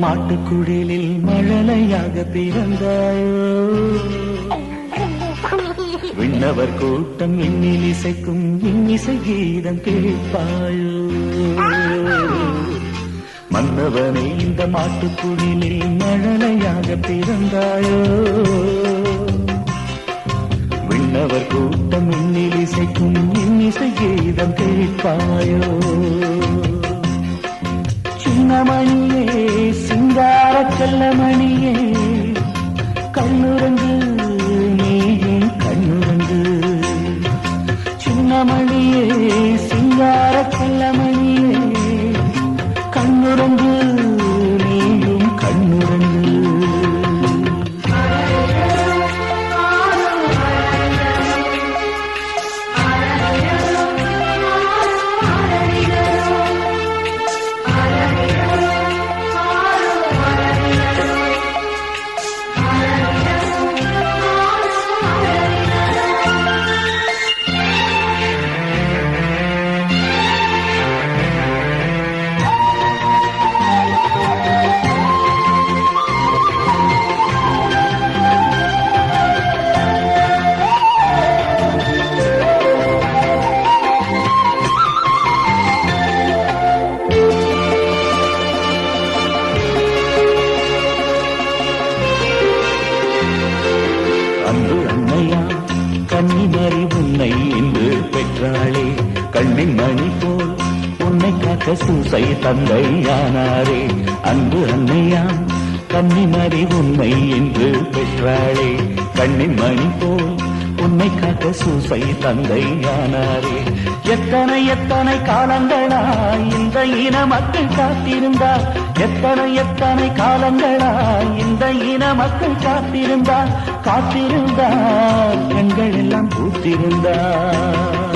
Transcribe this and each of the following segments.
இந்த மழலையாக பிறந்தாயோ? விண்ணவர் கூட்டம் இன்னில் இசைக்கும் இன்னிசை கீதம் கேட்பாயோ? மன்னவனே இந்த மாட்டுக்குடிலில் மழலையாக பிறந்தாயோ? விண்ணவர் கூட்டம் இன்னில் இசைக்கும் இன்னிசை கீதம் கேட்பாயோ? சின்னமணி சிங்கார செல்லமணியே. எத்தனை எத்தனை காலங்களாய் இந்த இன மக்கள் காத்திருந்தார்? எத்தனை எத்தனை காலங்களாய் இந்த இன மக்கள் காத்திருந்தார்? காத்திருந்தார் கண்கள் எல்லாம் பூத்திருந்தார்.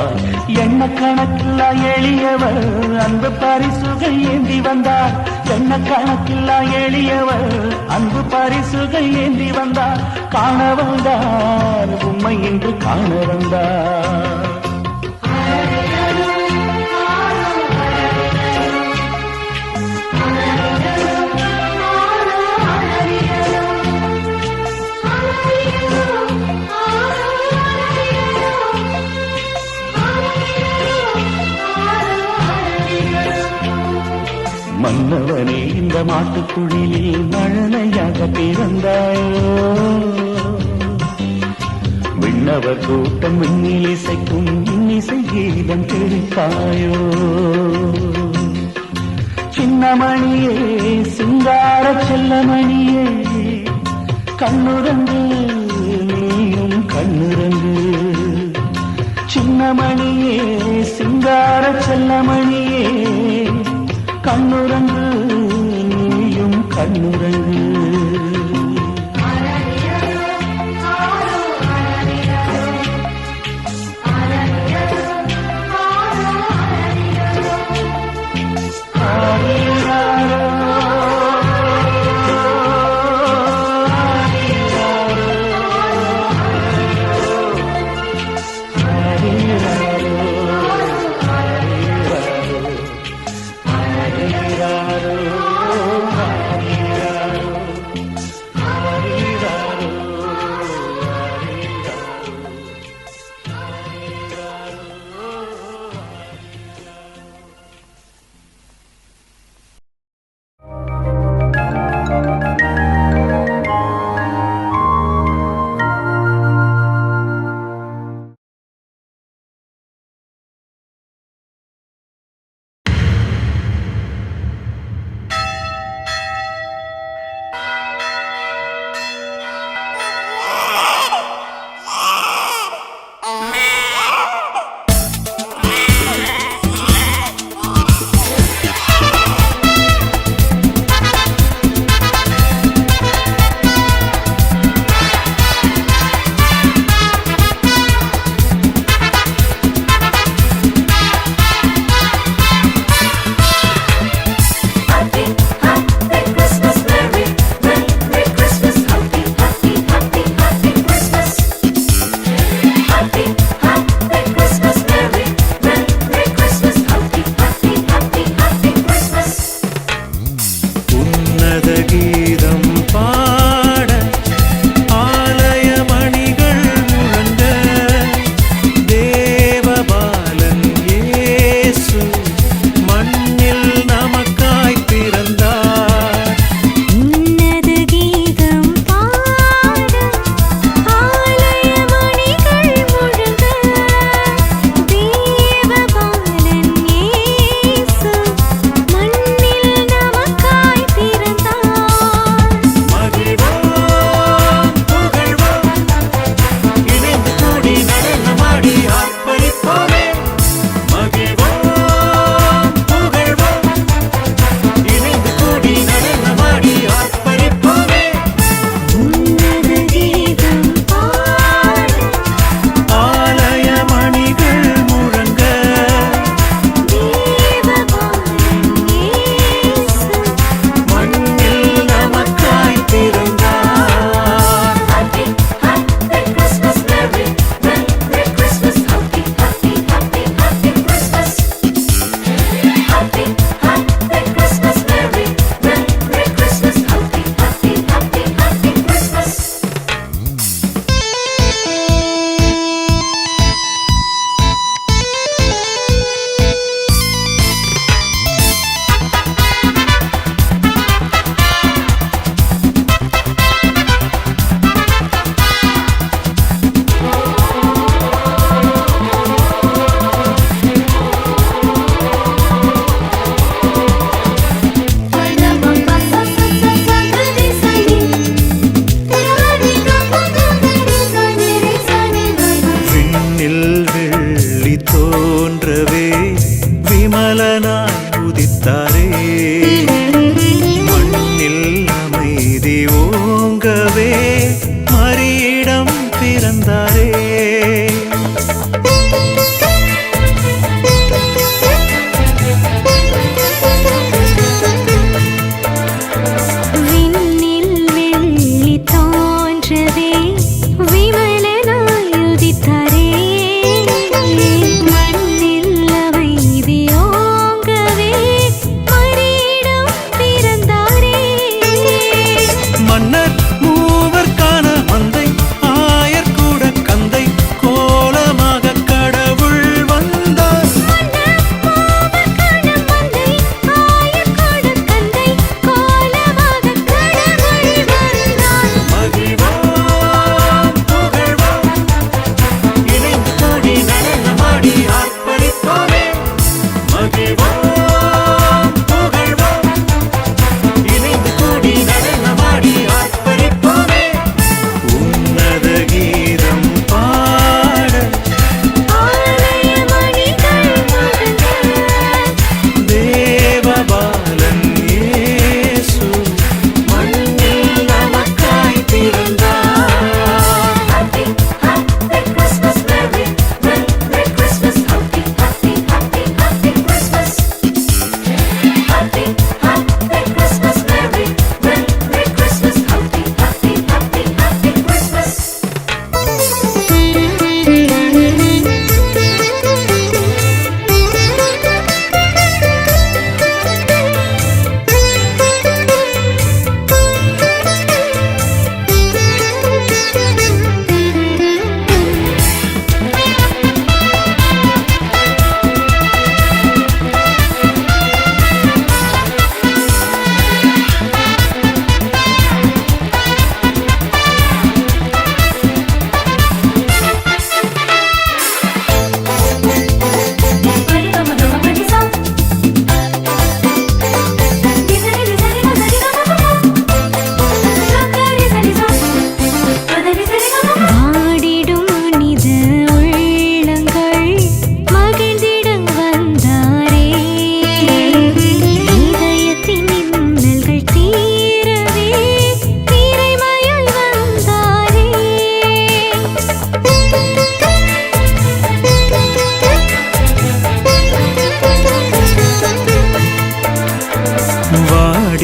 வந்துதித்தாய் எண்ண கணக்கில் எளியவர் அன்பு பரிசுகள் ஏந்தி வந்தார். எண்ண கணக்கில் எளியவர் அன்பு பரிசுகள் ஏந்தி வந்தார். காண வந்தார் உண்மை என்று காண வந்தார். மன்னவனே இந்த மாட்டுக்குழிலில் மழலையாக பிறந்தாயோ? விண்ணவர் கூட்டம் விண்ணில் இசைக்கும் இன்னிசை கீதம் கேட்பாயோ? சின்னமணியே சிங்கார செல்லமணியே கண்ணுரங்கு நீயும் கண்ணுரங்கு. சின்னமணியே சிங்கார செல்லமணியே கண்ணுறங்கு நீயும் கண்ணுறங்கு.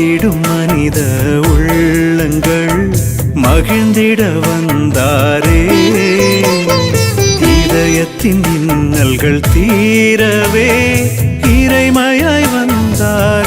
மகிழ்ந்திடும் மனித உள்ளங்கள் மகிழ்ந்திட வந்தாரே. இதயத்தின் இன்னல்கள் தீரவே இறைமையாய் வந்தார்.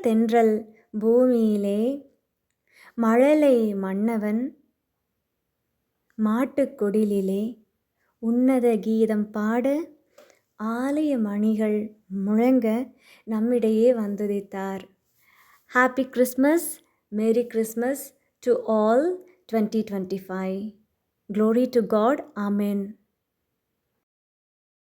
தென்றல் பூமியிலே மழலை மன்னவன் மாட்டுக்குடிலிலே உன்னத கீதம் பாட ஆலய மணிகள் முழங்க நம்மிடையே வந்துதித்தார். Happy Christmas merry Christmas to all twenty twenty five glory to God amen